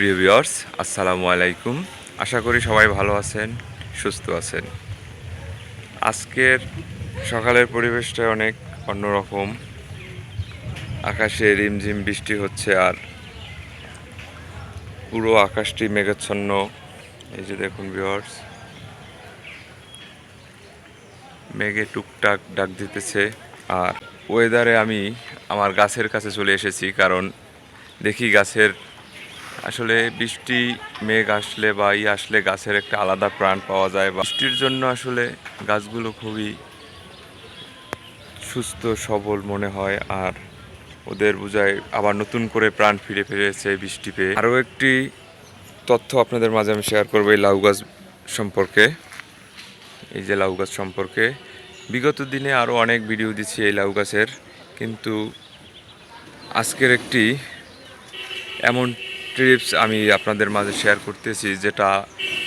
প্রিয় ভিউয়ার্স, আসসালামু আলাইকুম। আশা করি সবাই ভালো আছেন, সুস্থ আছেন। আজকের সকালের পরিবেশটা অনেক অন্যরকম। আকাশে রিমঝিম বৃষ্টি হচ্ছে আর পুরো আকাশটি মেঘাচ্ছন্ন। এই যে দেখুন ভিউয়ার্স, মেঘে টুকটাক ডাক দিতেছে। আর ওয়েদারে আমি আমার গাছের কাছে চলে এসেছি, কারণ দেখি গাছের আসলে বৃষ্টি, মেঘ আসলে বা ই আসলে গাছের একটা আলাদা প্রাণ পাওয়া যায় বা বৃষ্টির জন্য আসলে গাছগুলো খুবই সুস্থ, সবল মনে হয় আর ওদের বোঝায় আবার নতুন করে প্রাণ ফিরে ফিরেছে বৃষ্টি পেয়ে। আরও একটি তথ্য আপনাদের মাঝে আমি শেয়ার করব এই লাউ গাছ সম্পর্কে। এই যে লাউ গাছ সম্পর্কে। বিগত দিনে আরও অনেক ভিডিও দিচ্ছি এই লাউ গাছের, কিন্তু আজকের একটি এমন ট্রিপস আমি আপনাদের মাঝে শেয়ার করতেছি, যেটা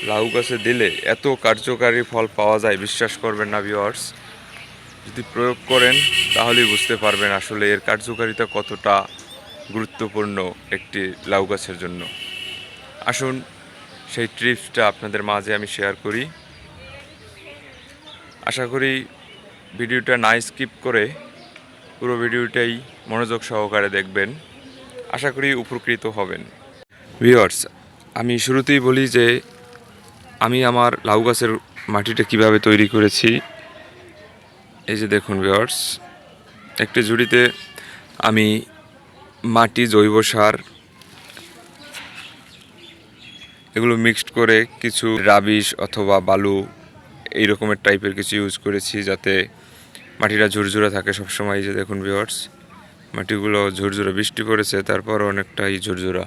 লাউ গাছে দিলে এত কার্যকারী ফল পাওয়া যায়, বিশ্বাস করবেন না ভিওয়ার্স যদি প্রয়োগ করেন, তাহলেই বুঝতে পারবেন আসলে এর কার্যকারিতা কতটা গুরুত্বপূর্ণ একটি লাউ গাছের জন্য। আসুন, সেই ট্রিপসটা আপনাদের মাঝে আমি শেয়ার করি। আশা করি ভিডিওটা না স্কিপ করে পুরো ভিডিওটাই মনোযোগ সহকারে দেখবেন। আশা করি উপকৃত হবেন। ভিওয়ার্স আমি শুরুতেই বলি যে আমি আমার লাউ গাছের মাটিটা কীভাবে তৈরি করেছি। এই যে দেখুন ভিওয়ার্স একটি ঝুড়িতে আমি মাটি, জৈব সার, এগুলো মিক্সড করে কিছু রাবিশ অথবা বালু এই রকমের টাইপের কিছু ইউজ করেছি যাতে মাটিটা ঝুরঝুরে থাকে সবসময়। এই যে দেখুন ভিওয়ার্স মাটিগুলো ঝুরঝুরে বৃষ্টি পড়েছে তারপর অনেকটাই ঝুরঝুরা।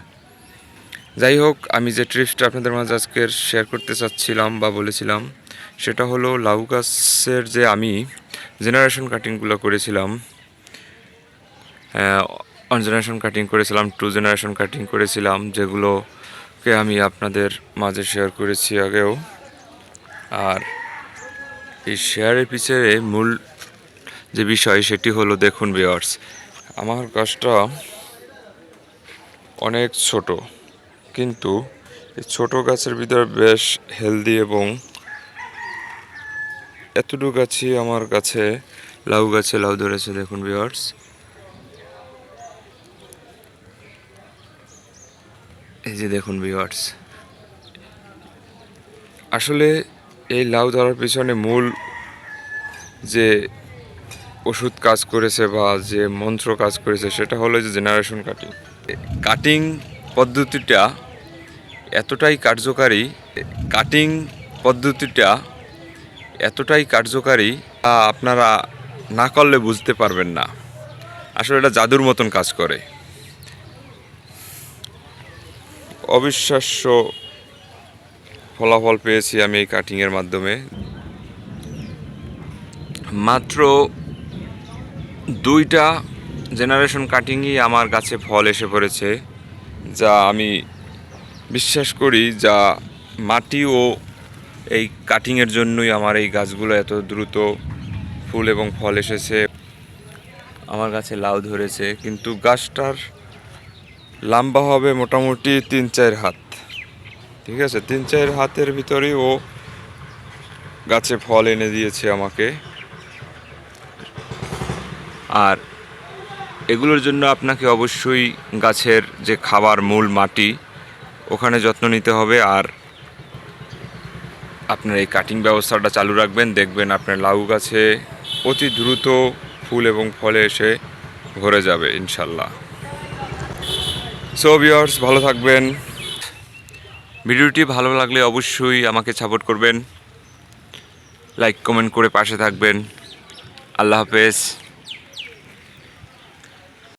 যাই হোক, আমি যে ট্রিপসটা আপনাদের মাঝে আজকের শেয়ার করতে চাচ্ছিলাম বা বলেছিলাম, সেটা হলো লাউ গাছের যে আমি জেনারেশন কাটিংগুলো করেছিলাম অন জেনারেশন কাটিং করেছিলাম টু জেনারেশন কাটিং করেছিলাম, যেগুলোকে আমি আপনাদের মাঝে শেয়ার করেছি আগেও। আর এই শেয়ারের পিছনে মূল যে বিষয়, সেটি হলো দেখুন বিয়ার্স আমার গাছটা অনেক ছোট। কিন্তু ছোট গাছের ভিতরে বেশ হেলদি এবং এতটুকু গাছই আমার কাছে লাউ গাছে লাউ ধরেছে, দেখুন বিয়ার্স এই যে দেখুন বিয়ার্স আসলে এই লাউ ধরার পিছনে মূল যে ওষুধ কাজ করেছে বা যে মন্ত্র কাজ করেছে, সেটা হলো যে জেনারেশন কাটিং কাটিং পদ্ধতিটা এতটাই কার্যকারী কাটিং পদ্ধতিটা এতটাই কার্যকারী আপনারা না করলে বুঝতে পারবেন না। আসলে এটা জাদুর মতন কাজ করে। অবিশ্বাস্য ফলাফল পেয়েছি আমি এই কাটিংয়ের মাধ্যমে। মাত্র দুইটা জেনারেশন কাটিংই আমার গাছে ফল এসে পড়েছে, যা আমি বিশ্বাস করি যা মাটি ও এই কাটিংয়ের জন্যই আমার এই গাছগুলো এত দ্রুত ফুল এবং ফল এসেছে। আমার গাছে লাউ ধরেছে, কিন্তু গাছটার লম্বা হবে মোটামুটি তিন চার হাত। ঠিক আছে? তিন চার হাতের ভিতরেই ও গাছে ফল এনে দিয়েছে আমাকে। আর এগুলোর জন্য আপনাকে অবশ্যই গাছের যে খাবার মূল মাটি ওখানে যত্ন নিতে হবে আর আপনার এই কাটিং ব্যবস্থাটা চালু রাখবেন, দেখবেন আপনার লাউ গাছে অতি দ্রুত ফুল এবং ফলে এসে ভরে যাবে ইনশাল্লাহ। সো ভিওর্স ভালো থাকবেন। ভিডিওটি ভালো লাগলে অবশ্যই আমাকে সাপোর্ট করবেন। লাইক কমেন্ট করে পাশে থাকবেন। আল্লাহ হাফেজ।